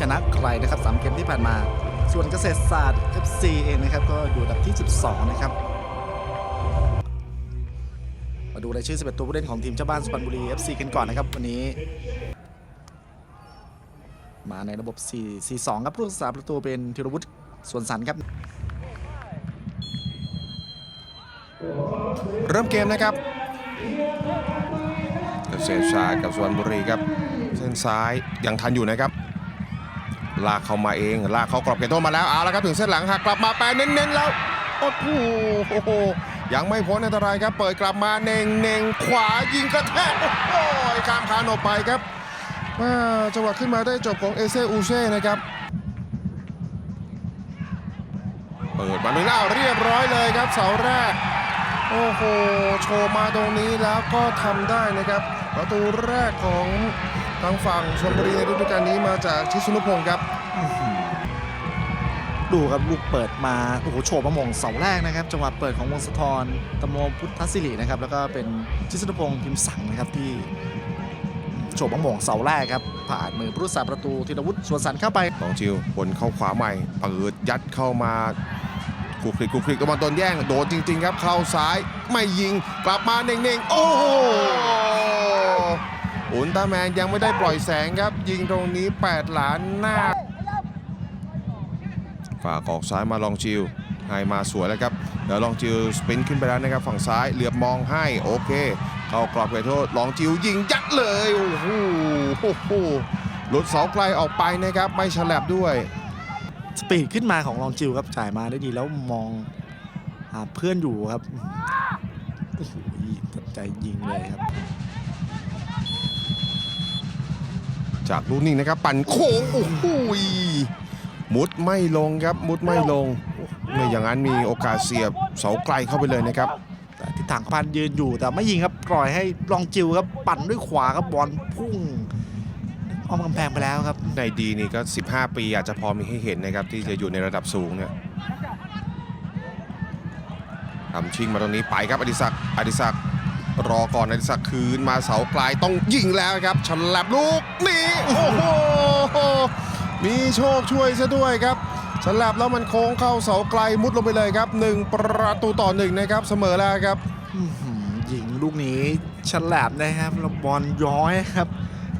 ชนะใครนะครับสามเกมที่ผ่านมา ส่วนเกษตรศาสตร์ FC เองนะครับก็อยู่อันดับที่ 12 นะครับ มาดูรายชื่อ 11 ตัวผู้เล่นของทีมเจ้าบ้านสุพรรณบุรี FC กันก่อนนะครับวันนี้ มาในระบบ 4 4 2 ครับผู้รักษาประตูเป็นธีรวุฒิสวนสันครับเริ่มเกมนะครับเกษตรศาสตร์กับสุพรรณบุรีครับ เส้นซ้ายยังทันอยู่นะครับ ลากเข้ามาเองลากเข้ากรอบเขตโทษมาแล้วเอาละครับถึงเส้นหลังหักกลับมาแปรเน้นๆแล้วโอ้โหโอ้โหยังไม่พ้นอันตรายครับ เปิดกลับมาเน่งเน่งขวายิงกระแทกโอ้ยข้ามคานออกไปครับอ่าจังหวะขึ้นมาได้จบของเอเซอูเซ่นะครับเปิดมาหนึ่งหน้าเรียบร้อยเลยครับเสาแรก โอ้โห โชว์มาตรงนี้แล้วก็ทำได้นะครับ ประตูแรกของ ทางฝั่งชลบุรีในฤดูกาลนี้มาจากชิสนุพงศ์ครับ ดูครับลูกเปิดมาโอ้โหโฉบมามงเสาแรกนะครับจังหวะเปิดของวงศธรตะโมพุทธศิรินะครับ แล้วก็เป็นชิสนุพงศ์พิมพ์สังนะครับที่โฉบมามงเสาแรกครับผ่านมือผู้รักษาประตูธีรวุฒิสวนสันเข้าไปสองจิวบนเข้าขวาใหม่เปิดยัดเข้ามาคุกคลิกคุกคลิกตะวันตนแย่งโดนจริง ๆ ครับเข้าซ้ายไม่ยิงกลับมาเน่งๆโอ้โห อุลตร้าแมนยังไม่ได้ปล่อยแสงครับ ยิงตรงนี้ 8 หลานหน้า ฝากออกซ้ายมาลองจิวให้มาสวยแล้วครับเดี๋ยวลองจิวสปินขึ้นไปแล้วนะครับฝั่งซ้ายเหลือบมองให้โอเค เข้ากรอบเขตโทษลองจิวยิงยัดเลยโอ้โหโอ้โหลุดเสาไกลออกไปนะครับไม่ฉลับด้วย สปีดขึ้นมาของลองจิวครับจ่ายมาได้ดีแล้วมองหาเพื่อนอยู่ครับโอ้โหใจยิงเลยครับ จากลูกนี้นะครับ ปั่นโค้งโอ้โหมุดไม่ลงครับมุดไม่ลงไม่อย่างนั้นมีโอกาสเสียบเสาไกลเข้าไปเลยนะครับแต่ทิศทางพันยืนอยู่แต่ไม่ยิงครับปล่อยให้ลองจิวครับปั่นด้วยขวาครับบอลพุ่งอ้อมกำแพงไปแล้วครับในดีนี่ก็ 15 ปีอาจจะพอมีให้เห็นนะครับที่จะอยู่ในระดับสูงเนี่ยทำชิงมาตรงนี้ไปครับอดิศักดิ์อดิศักดิ์ รอก่อนอดิศักคืนมาเสาไกลต้องยิงแล้วครับฉลับลูกนี่โอ้โหมีโชคช่วยซะด้วยครับฉลับแล้วมันโค้งเข้าเสาไกลมุดลงไปเลยครับหนึ่งประตูต่อหนึ่งนะครับเสมอแล้วครับหือยิงลูกนี้ฉลาบนะครับลบอลย้อยครับ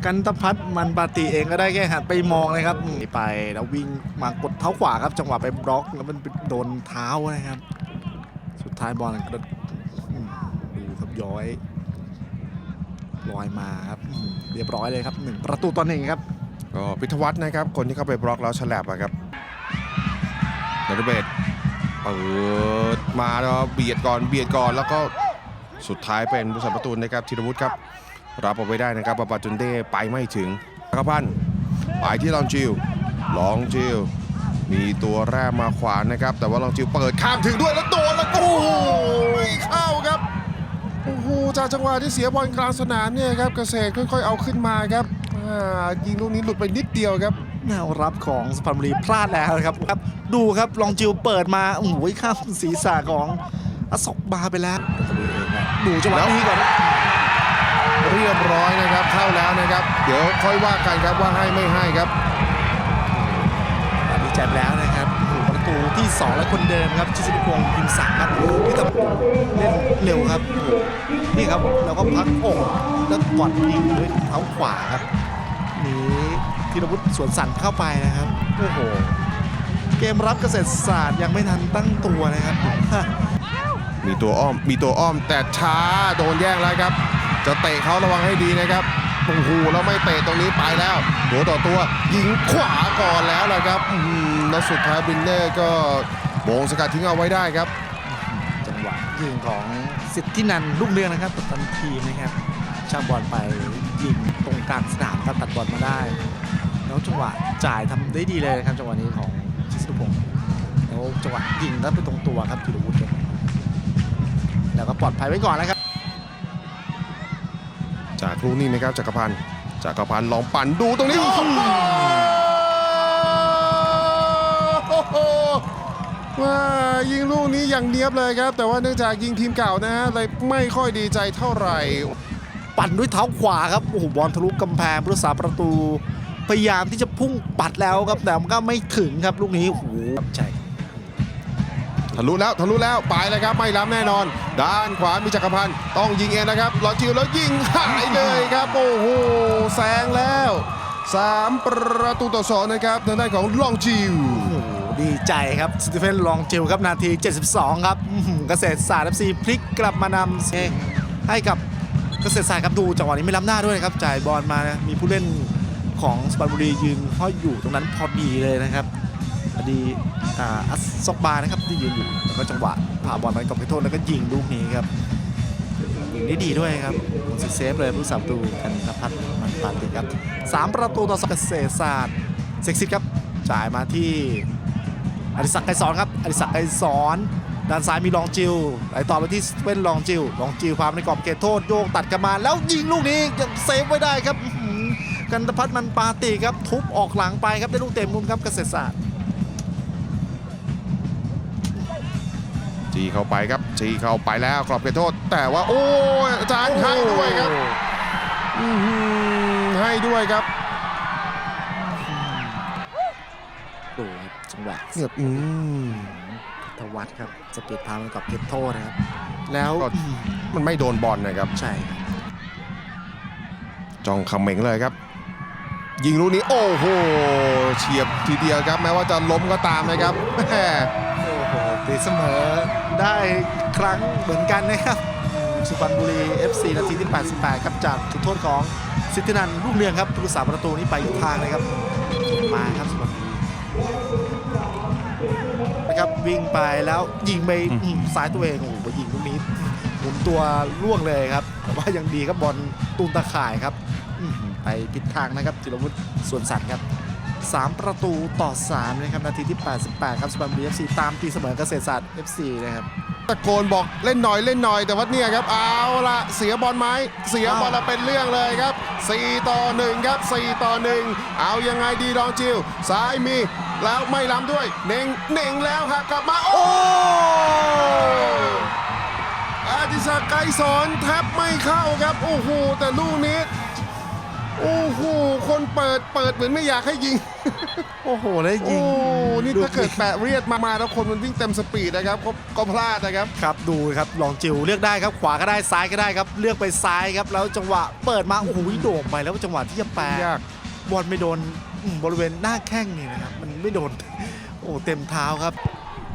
กันตพัฒน์มันปาติเองก็ได้แค่หันไปมองเลยครับนีไปแล้ววิ่งมากดเท้าขวาครับ จังหวะไปบล็อกแล้วมันไปโดนเท้านะครับ สุดท้ายบอลกระด ครับย้อยลอยมาครับเรียบร้อยเลยครับหนึ่งประตูต่อหนึ่งครับก็พิทวัฒน์นะครับ คนที่เข้าไปบล็อกแล้วฉลับอะครับนรเบศเปิดมาแล้วเบียดก่อนเบียดก่อนแล้วก็สุดท้ายเป็นผู้สัมประตูนะครับธีรวุฒิครับรับเอาไว้ได้นะครับบาบาจุนเด้ไปไม่ถึงกระพันไปที่ลองจิวลองจิวมีตัวแรกมาขวานนะครับ แต่ว่าลองจิวเปิดข้ามถึงด้วยแล้วโดนแล้วโอ้โหไม่เข้าครับโอ้โห จากจังหวะที่เสียบอลกลางสนามเนี่ยครับเกษตรค่อยๆเอาขึ้นมาครับอ่ายิงลูกนี้หลุดไปนิดเดียวครับแนวรับของสุพรรณบุรีพลาดแล้วนะครับครับ ดูครับลองจิวเปิดมาโอ้โหข้ามศีรษะของอศกบาไปแล้วดูจังหวะนี้ก่อนเรียบร้อยนะครับเข้าแล้วนะครับ เดี๋ยวค่อยว่ากันครับว่าให้ไม่ให้ครับดีใจไปแล้วนะครับโอ้โหประตูที่ 2 และคนเดิมครับชิสนุพงศ์พิมพ์สังครับที่ทำเล่น เร็วครับนี่ครับแล้วก็พักอกแล้วกอดยิงด้วยเท้าขวาครับนีธีรวุฒิสวนสันเข้าไปนะครับโอ้โหเกมรับเกษตรศาสตร์ยังไม่ทันตั้งตัวนะครับมีตัวอ้อมมีตัวอ้อมแต่ช้าโดนแย่งแล้วครับ จะเตะเขาระวังให้ดีนะครับโอ้โหแล้วไม่เตะตรงนี้ไปแล้วตัวต่อตัวยิงขวาก่อนแล้วนะครับแล้วสุดท้ายบินเนอร์ก็โบงสกัดทิ้งเอาไว้ได้ครับ ยิงของสิทธินันท์ลูกเรืองนะครับกัปตันทีมนะครับช่างบอลไปยิงตรงกลางสนามครับตัดบอลมาได้แล้วจังหวะจ่ายทำได้ดีเลยนะครับจังหวะนี้ของชิสนุพงศ์แล้วจังหวะยิงแล้วไปตรงตัวครับธีรวุฒิครับแล้วก็ปลอดภัยไว้ก่อนนะครับ จากลูกนี้นะครับจักรพันธ์จักรพันธ์ลองปั่นดูตรงนี้ ว่ายิงลูกนี้อย่างเนียบเลยครับ แต่ว่าเนื่องจากยิงทีมเก่านะฮะเลยไม่ค่อยดีใจเท่าไหร่ ปั่นด้วยเท้าขวาครับโอ้โหบอลทะลุกำแพงผู้รักษาประตู พยายามที่จะพุ่งปัดแล้วครับแต่มันก็ไม่ถึงครับลูกนี้โอ้โหใช่ทะลุแล้วทะลุแล้วไปเลยครับไม่ล้ำแน่นอน ด้านขวามีจักรพันธ์ต้องยิงเองนะครับลอจิวแล้วยิงหายเลยครับโอ้โหแซงแล้วสามประตูต่อสองนะครับทางด้านของลองจิวโอ้โห ดีใจครับสตีเฟนลองจิวครับนาที 72 ครับเกษตรศาสตร์ FC พลิกกลับมานำเซให้กับเกษตรศาสตร์ครับดูจังหวะนี้ไม่ล้ำหน้าด้วยนะครับจ่ายบอลมานะมีผู้เล่นของสปันบุรียืนห้อยอยู่ตรงนั้นพอดีเลยนะครับอดีอ่าอัสซอกบานะครับที่ยืนอยู่แล้วก็จังหวะผ่าบอลไปกับไปโทษแล้วก็ยิงลูกนี้ครับยิงได้ดีด้วยครับเซฟเลยผู้สามประตูกันพัฒน์มันปาติครับสามประตูต่อสเกษตรศาสตร์เซ็กซิตครับจ่ายมาที่ อดิศักดิ์ไกรสอนครับอดิศักดิ์ไกรสอนด้านซ้ายมีลองจิวไหลต่อไปที่เว้นลองจิวลองจิวพามในกรอบเขตโทษโยกตัดกลันมา แล้วยิงลูกนี้ยังเซฟไว้ได้ครับอื้อหือกันตพัฒน์มันปาติครับ ทุบออกหลังไปครับได้ลูกเต็มมุมครับเกษตรศาสตร์จีเข้าไปครับจีเข้าไปแล้วกรอบเขตโทษ แต่ว่าโอ้ยอาจารย์ให้ด้วยครับอื้อหือให้ด้วยครับ จังหวะเกือบอืมทวัฒน์ครับสปีดพามในกรอบเขตโทษนะครับ แล้วก็อื้อหือมันไม่โดนบอลนะครับ ใช่ครับจองคำเหม็งเลยครับ ยิงลูกนี้โอ้โหเฉียบทีเดียวครับ แม้ว่าจะล้มก็ตามนะครับแหมโอ้โหตีเสมอได้ครั้งเหมือนกันนะครับสุพรรณบุรี FC นาทีที่ 88 ครับจากจุดโทษของสิทธินันท์รุ่งเรืองครับผู้รักษาประตูนี้ไปอีกทางเลยครับ มาครับสุพรรณบุรี นะครับวิ่งไปแล้วยิงไปซ้ายตัวเองโอ้โหไปยิงลูกนี้หมุนตัวล่วงเลยครับแต่ว่ายังดีครับบอลตูนตะข่ายครับไปผิดทางนะครับจิรวุฒิสวนสัตว์ครับ 3 ประตูต่อ 3 นะครับ นาทีที่ 88 ครับสุพรรณบุรีตามตีเสมอเกษตรศาสตร์ FC นะครับ ตะโกนบอกเล่นหน่อยเล่นหน่อยแต่ว่าเนี่ยครับเอาละเสียบอลไหมเสียบอลแล้วเป็นเรื่องเลยครับ 4 ต่อ 1 ครับ 4 ต่อ 1 เอายังไงดีรองจิวซ้ายมีแล้วไม่ล้ำด้วยเน่งเน่งแล้วครับกลับมาโอ้อาดิศักดิ์ไกรสอนแทบไม่เข้าครับ โอ้โหแต่ลูกนี้ โอ้โห คนเปิดเปิดเหมือนไม่อยากให้ยิง โอ้โหแล้วยิโอ้งนี่ถ้าเกิดแปะเรียดมามาแล้วคนมันวิ่งเต็มสปีดนะครับก็ก็พลาดนะครับ ครับดูครับลองจิวเลือกได้ครับขวาก็ได้ซ้ายก็ได้ครับ เลือกไปซ้ายครับ แล้วจังหวะเปิดมาโอ้โหโด่งไปแล้วจังหวะที่จะแปรยากบอลไม่โดนอืมบริเวณหน้าแข้งนี่นะครับมันไม่โดน โอ้เต็มเท้าครับ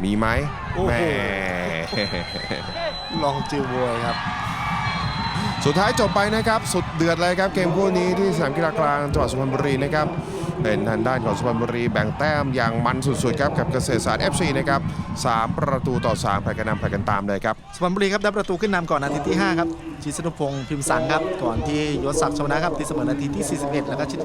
มีไหมโอ้โห แหม ลองจิวโวยครับ สุดท้ายจบไปนะครับ สุดเดือดเลยครับเกมคู่นี้ที่สนามกีฬากลางจังหวัดสุพรรณบุรีนะครับเป็นทางด้านของสุพรรณบุรีแบ่งแต้มอย่างมันสุดๆครับกับเกษตรศาสตร์ FC นะครับสามประตูต่อ3ผลัดกันนำผลัดกันตามเลยครับสุพรรณบุรีครับได้ประตูขึ้นนำก่อนนาทีที่ 5 ครับชิสนุพงศ์พิมพ์สังครับ ก่อนที่ยศศักดิ์ชวนะครับตีเสมอนาทีที่ 41 แล้วก็ชิ